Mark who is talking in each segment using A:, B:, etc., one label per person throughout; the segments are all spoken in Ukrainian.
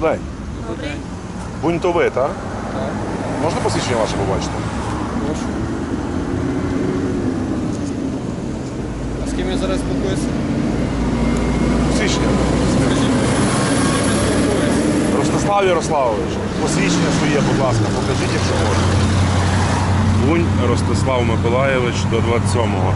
A: день.
B: Добрий.
A: Бунтовий, так?
C: Так,
A: Можна посвідчення ваше побачити?
C: прошу. А з ким я зараз спілкуюся?
A: Посвідчення.
C: Скажіть?
A: Ростислав Ярославович, посвідчення своє, будь ласка, покажіть, якщо можна. Бунь Ростислав Миколаєвич до 27-го.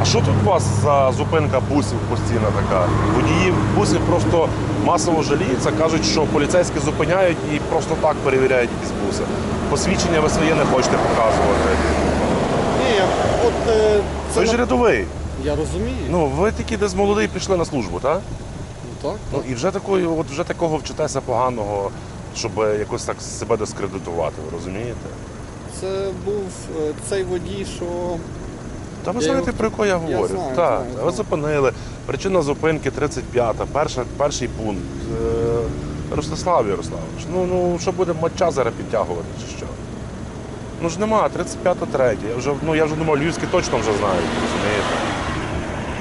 A: А що тут у вас за зупинка бусів постійна така? Водії бусів просто масово жаліються, кажуть, що поліцейські зупиняють і просто так перевіряють якісь буси. Посвідчення ви своє не хочете показувати.
C: Ні, от е, це
A: Ви ж
C: на-
A: рядовий.
C: Я розумію.
A: Ну, ви тільки десь молодий прийшли на службу, так?
C: Ну, так,
A: Ну
C: так.
A: і вже такої, от вже такого вчитеся поганого, щоб якось так себе дискредитувати, ви розумієте?
C: Це був е, цей водій, що
A: Та ви знаєте, про яку я говорю.
C: знаю,
A: так,
C: знаю,
A: ви зупинили. Причина зупинки 35-та, перша, перший пункт. Е, Ростислав Ярославович, ну, ну що буде матча зараз підтягувати чи що? Ну ж нема, 35-та третя. Я вже, ну, я вже думав, львівські точно вже знають, розумієте?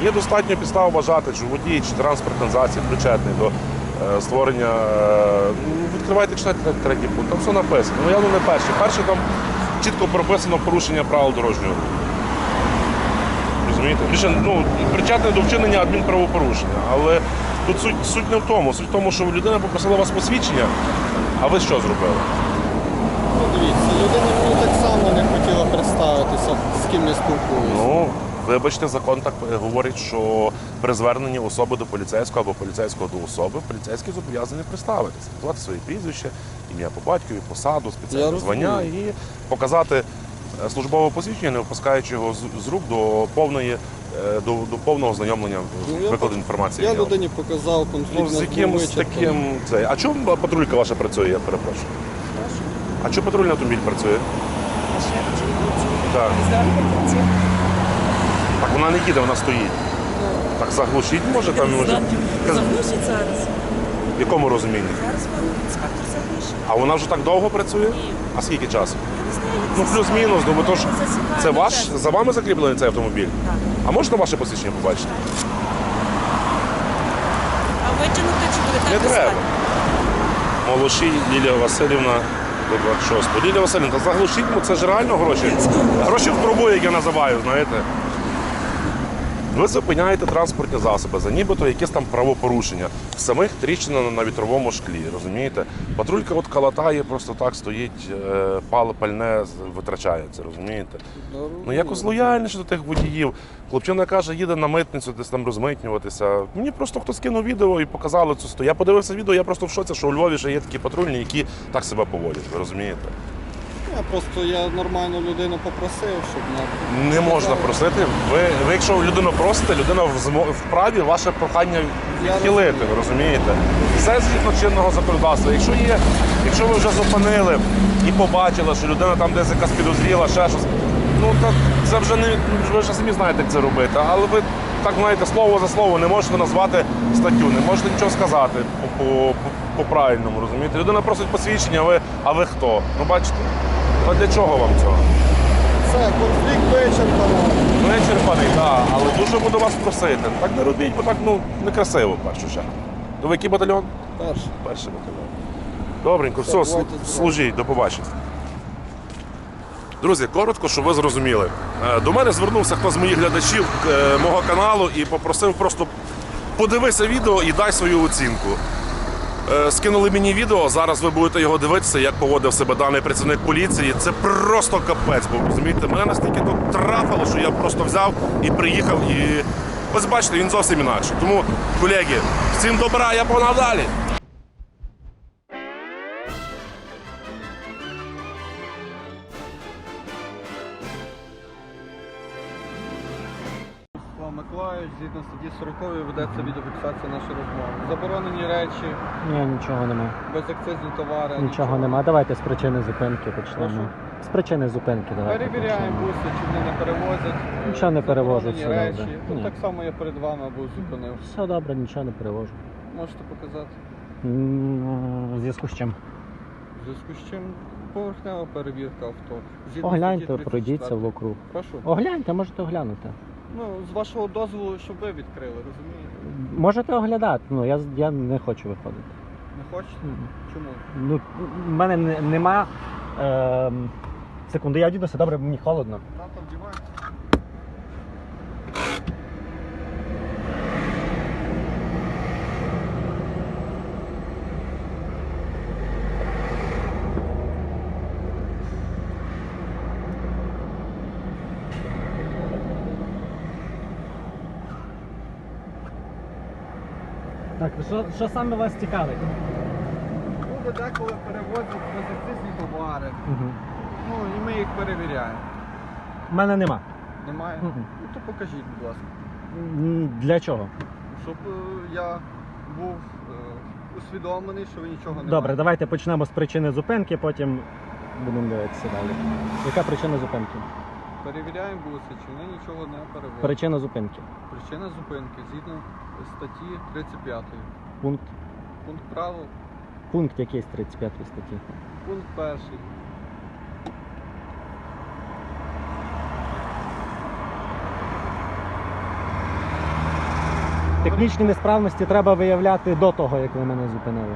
A: Є достатньо підстав вважати, що водій чи транспортний засіб причетний до е, створення. е, ну, відкривайте читайте третій пункт, там все написано. Ну явно не перший. Перший там чітко прописано порушення правил дорожнього руху. Розумієте? Більше, ну, причетне до вчинення адмінправопорушення. Але тут суть, суть не в тому. Суть в тому, що людина попросила вас посвідчення, а ви що зробили?
C: ну дивіться, людина мені так само не хотіла представитися, з ким я спілкуюся.
A: Ну, вибачте, закон так е, говорить, що при зверненні особи до поліцейського або поліцейського до особи, поліцейський зобов'язаний представитися, назвати своє прізвище, ім'я по батькові, посаду,
C: Я
A: спеціальне звання і показати службове посвідчення, не випускаючи його з- рук до повної. е, До, до повного знайомлення
C: Ну,
A: викладу інформації.
C: Я людині показав конфлікт.
A: Ну, з якимось таким. Це. А чому патрулька ваша працює, я перепрошую? А чому патрульний автомобіль працює? Так. Так вона не їде, вона стоїть. Так заглушіть може там може.
B: Заглушить зараз.
A: В якому розумінні?
B: Зараз вам інспектор заглушить.
A: А вона вже так довго працює?
B: Ні.
A: А скільки часу?
B: Не
A: Ну плюс-мінус, думаю, бо то ж це ваш за вами закріплений цей автомобіль?
B: Так.
A: А можна ваше посвідчення побачити?
B: А витягнути чи будете
A: Не
B: писати?
A: треба. Молошій Лілія Васильівна до 26. Лілія Васильівна, та заглушіть, це ж реально гроші. Гроші в трубу, як я називаю, знаєте. Ви зупиняєте транспортні засоби за нібито якесь там правопорушення. Самих тріщина на вітровому шклі, розумієте? Патрулька от калатає, просто так стоїть, е, пал, пальне витрачається, розумієте? Ну якось лояльніше до тих водіїв. Хлопчина каже, їде на митницю, десь там розмитнюватися. Мені просто хтось кинув відео і показали цю сто. Я подивився відео, я просто в шоці, що у Львові ще є такі патрульні, які так себе поводять, ви розумієте?
C: Я просто я нормальну людину попросив, щоб на
A: Не можна просити. Ви, ви якщо людину просите, людина в змо- вправі ваше прохання
C: Я
A: відхилити, ви розумієте? Все згідно чинного законодавства. Якщо є, якщо ви вже зупинили і побачили, що людина там десь якась підозріла, ще щось, ну так це вже не ви вже самі знаєте, як це робити. Але ви так знаєте, слово за слово не можете назвати статтю, не можете нічого сказати по, по правильному, розумієте? Людина просить посвідчення, а ви, а ви хто? Ну бачите? А для чого вам цього?
C: Це конфлікт вичерпано.
A: Ну, я черпаний, так, але дуже буду вас просити. Так не робіть, бо так ну, некрасиво в першу чергу. То ви який батальйон?
C: Перше.
A: Перший батальйон. Добренько, все, слу- служіть, до побачення. Друзі, коротко, щоб ви зрозуміли. Е, До мене звернувся хто з моїх глядачів е, мого каналу і попросив просто подивися відео і дай свою оцінку. Е, Скинули мені відео, зараз ви будете його дивитися, як поводив себе даний працівник поліції. Це просто капець, бо розумієте, мене настільки тут трафило, що я просто взяв і приїхав і. Ось бачите, він зовсім інакше. Тому, колеги, всім добра, я погнав далі.
C: Миколаївич, згідно статті 40 ведеться відеофіксація нашої розмови. Заборонені речі,
D: Ні, нічого нема.
C: безакцизні товари.
D: Нічого нема. Давайте з причини зупинки почнемо.
C: Прошу?
D: З причини зупинки давайте.
C: Перевіряємо буси, чи вони не перевозять.
D: Нічого не
C: Заборонені
D: все
C: речі.
D: добре.
C: Тут
D: Ні.
C: так само я перед вами був зупинив.
D: Все добре, нічого не перевожу.
C: Можете показати.
D: В зв'язку з чим?
C: В зв'язку з чим поверхнева перевірка авто. Згідно
D: Огляньте,
C: статті
D: пройдіться
C: 34.
D: вокруг.
C: Прошу.
D: Огляньте, можете оглянути.
C: Ну, з вашого дозволу, щоб ви відкрили, розумієте?
D: Можете оглядати, ну я, з- я не хочу виходити.
C: Не хочете?
D: Мгм.
C: Чому?
D: Ну, в мене не- нема. Е, Секунду, я одінуся, добре, мені холодно. Що, що саме вас цікавить?
C: Люди деколи перевозять безакцизні товари.
D: Угу.
C: Ну і ми їх перевіряємо.
D: У мене нема.
C: Немає?
D: Мгм.
C: Ну то покажіть, будь ласка.
D: М, Для чого?
C: Щоб е, я був е, усвідомлений, що ви нічого не
D: Добре, давайте почнемо з причини зупинки, потім будемо дивитися далі. Яка причина зупинки?
C: Перевіряємо буси, чи вони нічого не перевозять.
D: Причина зупинки.
C: Причина зупинки згідно статті 35.
D: Пункт.
C: Пункт правил,
D: Пункт який з 35 статті.
C: пункт перший.
D: Технічні несправності треба виявляти до того, як ви мене зупинили.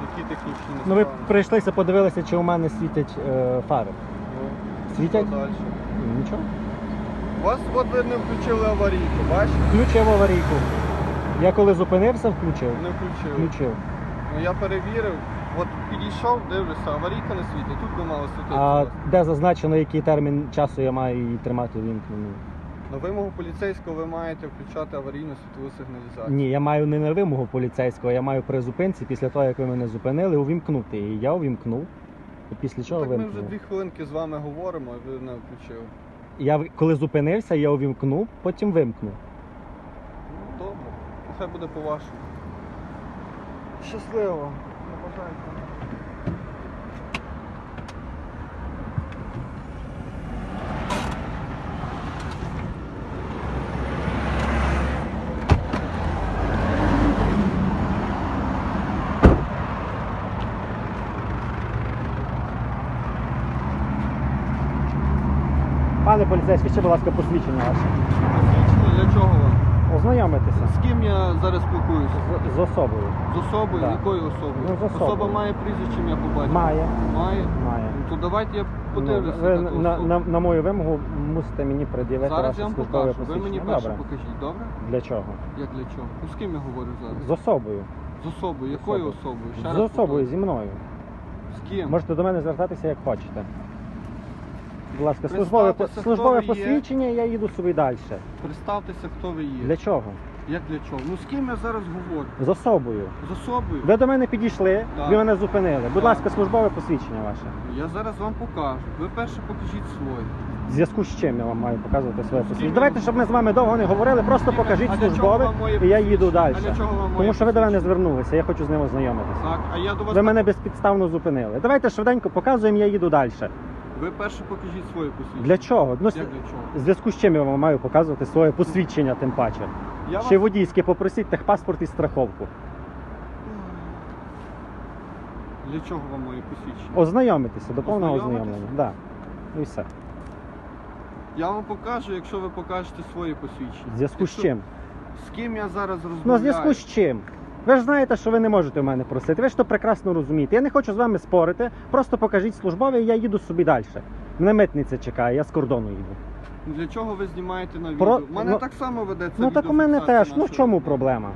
C: Які технічні
D: Ну ви
C: несправності?
D: прийшлися, подивилися, чи у мене світять е, фари. Світять?
C: що?
D: Нічого.
C: У вас от ви не включили аварійку, бачите?
D: Включив аварійку. Я коли зупинився, включив.
C: Не включили.
D: Включив.
C: Ну я перевірив, от підійшов, дивлюся, аварійка не світить, тут би мало світити.
D: А де зазначено, який термін часу я маю її тримати вімкненою?
C: На вимогу поліцейського ви маєте включати аварійну світову сигналізацію.
D: Ні, я маю не на вимогу поліцейського, я маю при зупинці після того, як ви мене зупинили, увімкнути її. Я увімкнув. І після чого
C: так ми вже дві хвилинки з вами говоримо, а ви не включили.
D: Я в- коли зупинився, я увімкнув, потім вимкнув.
C: Ну, добре, нехай буде по-вашому. Щасливо. Не бажаю.
D: Пане поліцейський, ще, будь ласка, посвідчення ваше.
C: Посвідчення для чого вам?
D: Ознайомитися
C: З ким я зараз спілкуюся?
D: з, з особою.
C: З особою?
D: Так.
C: Якою особою?
D: Ну, з особою.
C: Особа має прізвище, ім'я по батькові?
D: Має.
C: Має?
D: Має.
C: Ну, то давайте я
D: Ну,
C: подивлюся
D: ви
C: на
D: на, на, на мою вимогу мусите мені пред'явити
C: Зараз я вам покажу. Ви мені перше
D: Добре.
C: покажіть, добре?
D: Для чого?
C: Як для чого? Ну з ким я говорю зараз?
D: З особою.
C: З особою. Якою
D: особою.
C: Ще
D: З
C: раз
D: особою, зі мною.
C: З ким?
D: Можете до мене звертатися як хочете. Будь ласка, службове,
C: Представтеся,
D: службове
C: хто ви є.
D: посвідчення, я їду собі далі.
C: Представтеся, хто ви є.
D: Для чого?
C: Як для чого? Ну з ким я зараз говорю?
D: З особою.
C: З особою?
D: Ви до мене підійшли,
C: Так.
D: ви мене зупинили. Будь
C: Так.
D: ласка, службове посвідчення ваше.
C: Я зараз вам покажу. Ви перше покажіть своє.
D: В зв'язку з чим я вам маю показувати своє посвідчення? Давайте, щоб ми з вами довго не говорили, просто покажіть
C: а для чого
D: службове,
C: вам моє
D: і я їду
C: посвідчення?
D: далі.
C: А для чого вам моє
D: Тому що ви до мене звернулися, я хочу з ним ознайомитися.
C: Так, а я до вас
D: Ви мене безпідставно зупинили. Давайте швиденько показуємо, я їду далі.
C: Ви перше покажіть своє посвідчення.
D: Для чого? Ну,
C: Як для чого?
D: в зв'язку з чим я вам маю показувати своє посвідчення, тим паче.
C: Я
D: Ще
C: вас...
D: водійське, попросіть техпаспорт і страховку.
C: Для чого вам моє посвідчення?
D: Ознайомитися, до повного
C: Ознайомитися?
D: ознайомлення. Да. Ну і все.
C: Я вам покажу, якщо ви покажете своє посвідчення.
D: В зв'язку з
C: Якщо-
D: чим?
C: З ким я зараз розмовляю?
D: Ну, в зв'язку з чим? Ви ж знаєте, що ви не можете в мене просити. Ви ж то прекрасно розумієте. Я не хочу з вами спорити. Просто покажіть службове, і я їду собі далі. Мене митниця чекає, я з кордону їду.
C: Ну, Для чого ви знімаєте на
D: Про-
C: У мене
D: ну-
C: так само ведеться
D: ну так у мене
C: відеофіксація
D: теж. Ну в чому проблема?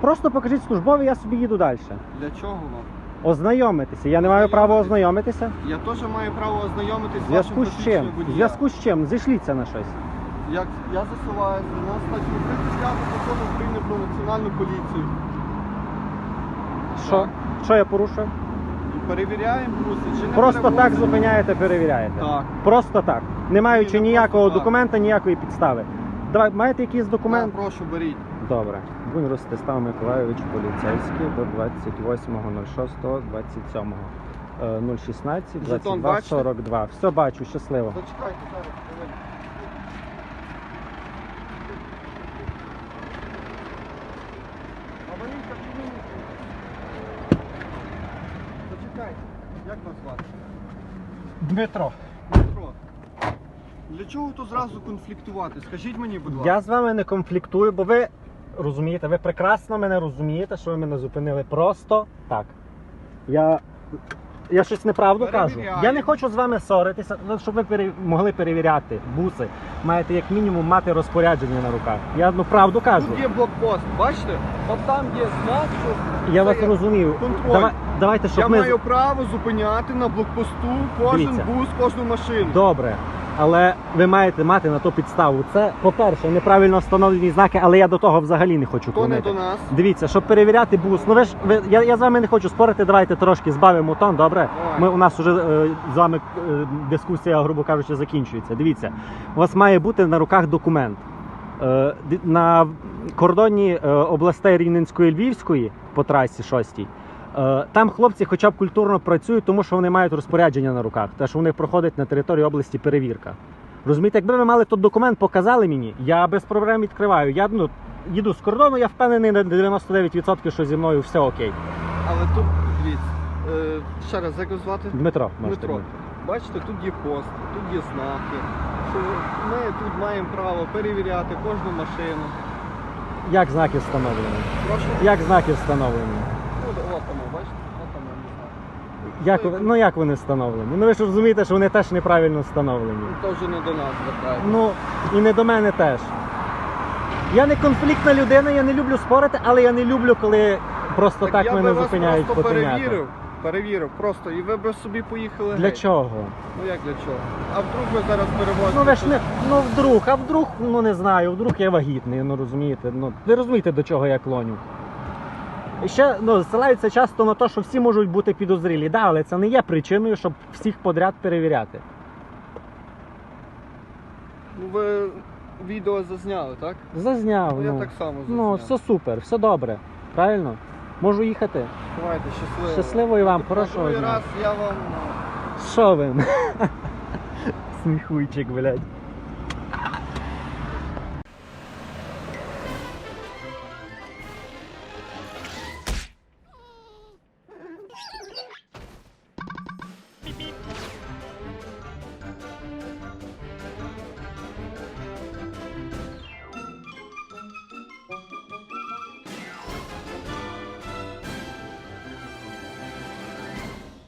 D: Просто покажіть службове, я собі їду далі.
C: Для чого вам?
D: Ознайомитися. Я не маю права ознайомитися.
C: Я теж маю право ознайомитись
D: В
C: з вашим
D: зв'язку з чим?
C: посвідченням
D: В
C: водія.
D: зв'язку з чим? Зійшліться на щось.
C: Як я засилаюся на статтю 35 закону України про національну поліцію.
D: Що? Що я порушив?
C: І перевіряємо буси, чи не
D: Просто так зупиняєте, перевіряєте.
C: Так.
D: Просто так. Не маючи
C: Ні, не
D: ніякого
C: просто так.
D: документа, ніякої підстави. Давай, маєте якийсь документ?
C: Так, прошу, беріть.
D: Добре. Бунь Ростислав Миколайович поліцейський до 28.06.27. Е, 016
C: Жетон
D: 22
C: бачите?
D: 42. Все бачу, щасливо.
C: Зачекайте зараз. хвилинку. Аварійка чи ні? Зачекайте. Як вас звати?
D: Дмитро.
C: Дмитро. Для чого тут зразу конфліктувати? Скажіть мені, будь ласка.
D: Я з вами не конфліктую, бо ви розумієте, ви прекрасно мене розумієте, що ви мене зупинили просто так. Я. Я щось неправду кажу.
C: Перевіряю.
D: Я не хочу з вами ссоритися, ну, щоб ви пере- могли перевіряти буси. Маєте як мінімум мати розпорядження на руках. Я ну правду кажу.
C: Тут є блокпост, бачите? От там є знак, що
D: Я
C: це
D: вас
C: є
D: розумію.
C: контроль.
D: Давай, давайте, щоб
C: я
D: ми.
C: маю право зупиняти на блокпосту кожен
D: Дивіться.
C: бус, кожну машину.
D: Добре. Але ви маєте мати на то підставу. Це, по-перше, неправильно встановлені знаки, але я до того взагалі не хочу
C: То не
D: клонити.
C: до нас.
D: Дивіться, щоб перевіряти бус. Ну ви ж ви, я, я з вами не хочу спорити. Давайте трошки збавимо тон. Добре,
C: Давай.
D: ми у нас вже е, з вами е, дискусія, грубо кажучи, закінчується. Дивіться, у вас має бути на руках документ. Е, ди- на кордоні е, областей Рівненської і Львівської по трасі 6 Е, Там хлопці хоча б культурно працюють, тому що вони мають розпорядження на руках, те, що вони проходять на території області перевірка. Розумієте, якби ви мали той документ, показали мені, я без проблем відкриваю. Я ну, їду з кордону, я впевнений на 99%, що зі мною все окей.
C: Але тут, дивіться, е, ще раз, як його звати?
D: Дмитро.
C: Дмитро. Бачите, тут є пост, тут є знаки. Що ми тут маємо право перевіряти кожну машину.
D: Як знаки встановлені?
C: Прошу.
D: Як знаки встановлені?
C: Ну, от там, бачите? От там не знаю.
D: Як, ви- ну як вони встановлені? Ну ви ж розумієте, що вони теж неправильно встановлені.
C: Ну, теж не до нас звертається.
D: Ну і не до мене теж. Я не конфліктна людина, я не люблю спорити, але я не люблю, коли просто так,
C: я
D: мене
C: би вас
D: зупиняють
C: просто
D: потиняти.
C: перевірив. Перевірив просто, і ви б собі поїхали.
D: Для
C: геть.
D: чого?
C: Ну як для чого? А вдруг ви зараз перевозите?
D: Ну ви ж не ну вдруг, а вдруг, ну не знаю, вдруг я вагітний, ну розумієте. Ну ви розумієте, до чого я клоню. Ще ну, зсилаються часто на те, що всі можуть бути підозрілі. Да, але це не є причиною, щоб всіх подряд перевіряти.
C: Ну ви відео зазняли, так?
D: Зазняв.
C: Ну, я
D: ну.
C: так само зазняв.
D: ну, все супер, все добре. Правильно? Можу їхати.
C: Давайте, щасливо.
D: Щасливо і вам, хорошого
C: другий
D: дня.
C: раз я вам
D: Що ви? Сміхуйчик, блядь.